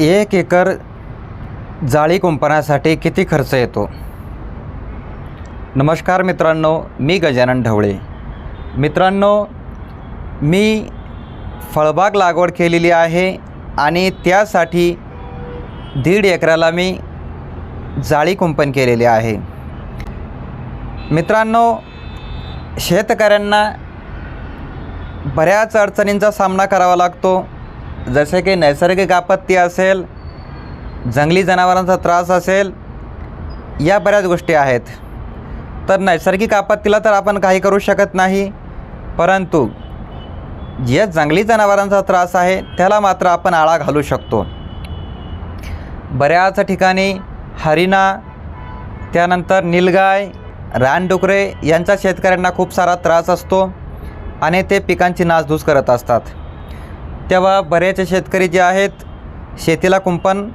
एक एकर जाळी कुंपणासाठी किती खर्च येतो? नमस्कार मित्रांनो मी गजानन ढवळे. मित्रांनो मी फळबाग लागवड केलेली आहे आणि त्यासाठी दीड एकराला मी जाळी कुंपण केलेले आहे. मित्रांनो शेतकऱ्यांना बऱ्याच अडचणींचा सामना करावा लागतो. जसे की नैसर्गिक आपत्ती असेल जंगली जनावरांचा त्रास असेल या बऱ्याच गोष्टी आहेत. तर नैसर्गिक आपत्तीला तर आपण काही करू शकत नाही परंतु जे जंगली जनावरांचा त्रास आहे त्याला मात्र आपण आळा घालू शकतो. बऱ्याच ठिकाणी हरिणा त्यानंतर निलगाय रानडुकरे यांचा शेतकऱ्यांना खूप सारा त्रास असतो आणि ते पिकांची नासधूस करत असतात. तेव्हा बरेच शेतकरी जे आहेत शेतीला कुंपण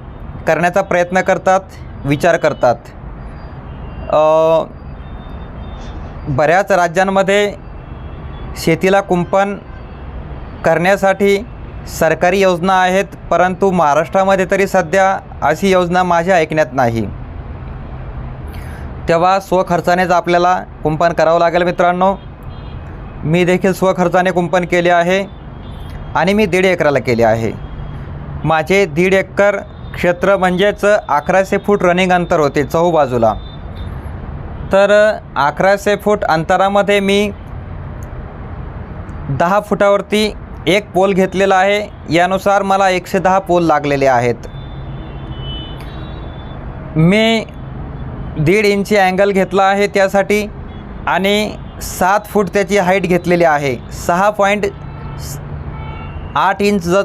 करण्याचा प्रयत्न करतात विचार करतात. बऱ्याच राज्यांमध्ये शेतीला कुंपण करण्यासाठी सरकारी योजना आहेत परंतु महाराष्ट्रामध्ये तरी सध्या अशी योजना माझ्या ऐकण्यात नाही. तेव्हा स्वखर्चानेच आपल्याला कुंपण करावं लागेल मित्रांनो. मी देखील स्वखर्चाने कुंपण केले आहे. आणि मी दीड एकराला केले आहे. माझे दीड एकर क्षेत्र म्हणजेच अकराशे फूट रनिंग अंतर होते चहूबाजूला. तर अकराशे फूट अंतरामध्ये मी दहा फुटावरती एक पोल घेतलेला आहे. यानुसार मला एकशे दहा पोल लागलेले आहेत. मी दीड इंची अँगल घेतला आहे त्यासाठी आणि सात फूट त्याची हाईट घेतलेली आहे. सहा पॉईंट आठ इंच ज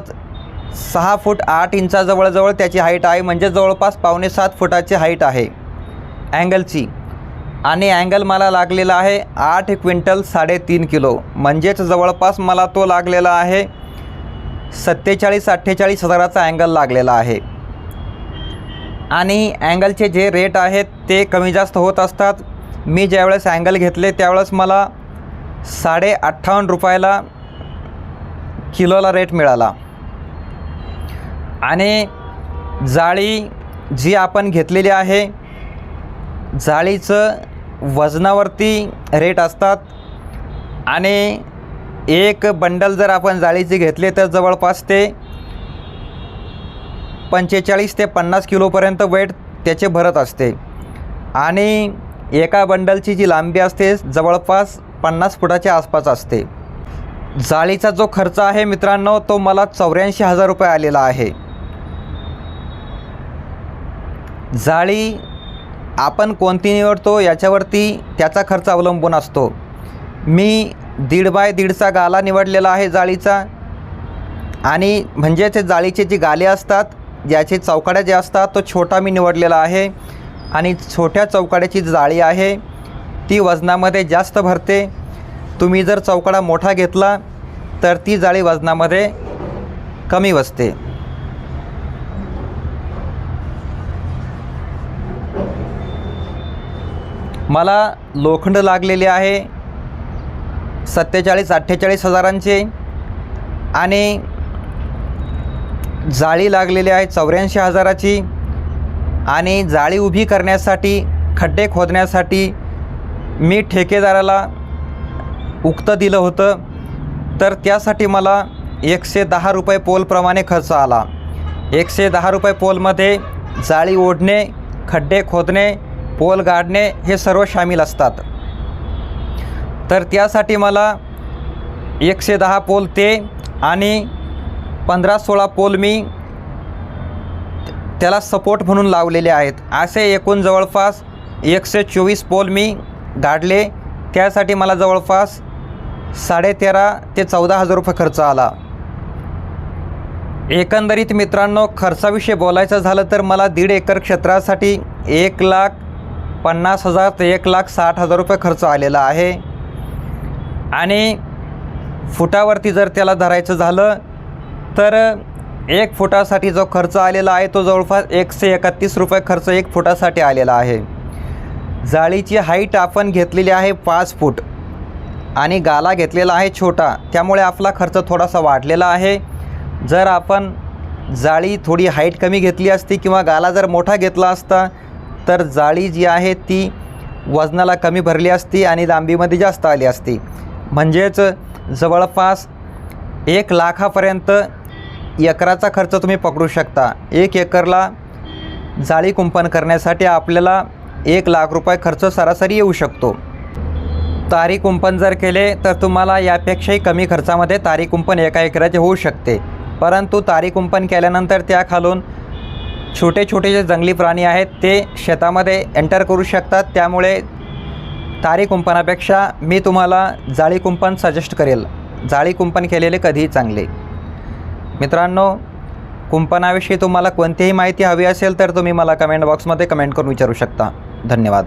सहा फूट आठ इंचाजवळजवळ त्याची हाईट आहे. म्हणजे जवळपास पावणे सात फुटाची हाईट आहे. अँगलची. आणि अँगल मला लागलेला आहे आठ क्विंटल साडेतीन किलो. म्हणजेच जवळपास मला तो लागलेला आहे सत्तेचाळीस अठ्ठेचाळीस हजाराचा अँगल लागलेला आहे. आणि अँगलचे जे रेट आहेत ते कमी जास्त होत असतात. मी ज्यावेळेस अँगल घेतले त्यावेळेस मला साडे अठ्ठावन्न रुपयाला किलोला रेट मिळाला. आणि जाळी जी आपण घेतलेली आहे जाळीचं वजनावरती रेट असतात. आणि एक बंडल जर आपण जाळीचे घेतले तर जवळपास ते पंचेचाळीस ते पन्नास किलोपर्यंत वेट त्याचे भरत असते. आणि एका बंडलची जी लांबी असते जवळपास पन्नास फुटाच्या आसपास असते. जाळीचा जो खर्च आहे मित्रांनो तो मला चौऱ्याऐंशी हजार रुपये आलेला आहे. जाळी आपण कोणती निवडतो याच्यावरती त्याचा खर्च अवलंबून असतो. मी दीड बाय दीडचा गाला निवडलेला आहे जाळीचा. आणि म्हणजे ते जाळीचे जे गाले असतात ज्याचे चौकाड्या जे असतात तो छोटा मी निवडलेला आहे. आणि छोट्या चौकाड्याची जाळी आहे ती वजनामध्ये जास्त भरते. तुम्ही जर चौकडा मोठा घेतला तर ती जाळी वजनामध्ये कमी बसते. मला लोखंड लागलेले आहे सत्तेचाळीस अठ्ठेचाळीस हजारांचे आणि जाळी लागलेली आहे चौऱ्याऐंशी हजाराची आणि जाळी उभी करण्यासाठी खड्डे खोदण्यासाठी मी ठेकेदाराला उक्तं दिलं होतं. तर त्यासाठी मला एकशे दहा रुपये पोलप्रमाणे खर्च आला. एकशे दहा रुपये पोलमध्ये जाळी ओढणे खड्डे खोदणे पोल गाडणे हे सर्व सामील असतात. तर त्यासाठी मला एकशे दहा पोल ते आणि पंधरा सोळा पोल मी त्याला सपोर्ट म्हणून लावलेले आहेत. असे एकूण जवळपास एकशे चोवीस पोल मी गाडले. त्यासाठी मला जवळपास साडेतेरा ते चौदा हजार रुपये खर्च आला. एकंदरीत मित्रांनो खर्चाविषयी बोलायचं झालं तर मला दीड एकर क्षेत्रासाठी एक लाख पन्नास हजार ते एक लाख साठ हजार रुपये खर्च आलेला आहे. आणि फुटावरती जर त्याला धरायचं झालं तर एक फुटासाठी जो खर्च आलेला आहे तो जवळपास एकशे एकतीस रुपये खर्च एक फुटासाठी आलेला आहे. जाळीची हाईट आपण घेतलेली आहे पाच फूट. आणि गाला घेतलेला आहे छोटा. त्यामुळे आपला खर्च थोडासा वाढलेला आहे. जर आपण जाळी थोडी हाईट कमी घेतली असती किंवा गाला जर मोठा घेतला असता तर जाळी जी आहे ती वजनाला कमी भरली असती आणि लांबीमध्ये जास्त आली असती. म्हणजेच जवळपास एक लाखापर्यंत एकराचा खर्च तुम्ही पकडू शकता. एक एकरला जाळी कुंपण करण्यासाठी आपल्याला एक लाख रुपये खर्च सरासरी येऊ शकतो. तारी कुंपण जर केले तर तुम्हाला यापेक्षाही कमी खर्चामध्ये तारी कुंपण एका एकराचे होऊ शकते. परंतु तारी कुंपण केल्यानंतर त्याखालून छोटे छोटे जे जंगली प्राणी आहेत ते शेतामध्ये एंटर करू शकतात. त्यामुळे तारी कुंपणापेक्षा मी तुम्हाला जाळी कुंपण सजेस्ट करेल. जाळी कुंपण केलेले कधीही चांगले. मित्रांनो कुंपणाविषयी तुम्हाला कोणतीही माहिती हवी असेल तर तुम्ही मला कमेंट बॉक्समध्ये कमेंट करून विचारू शकता. धन्यवाद.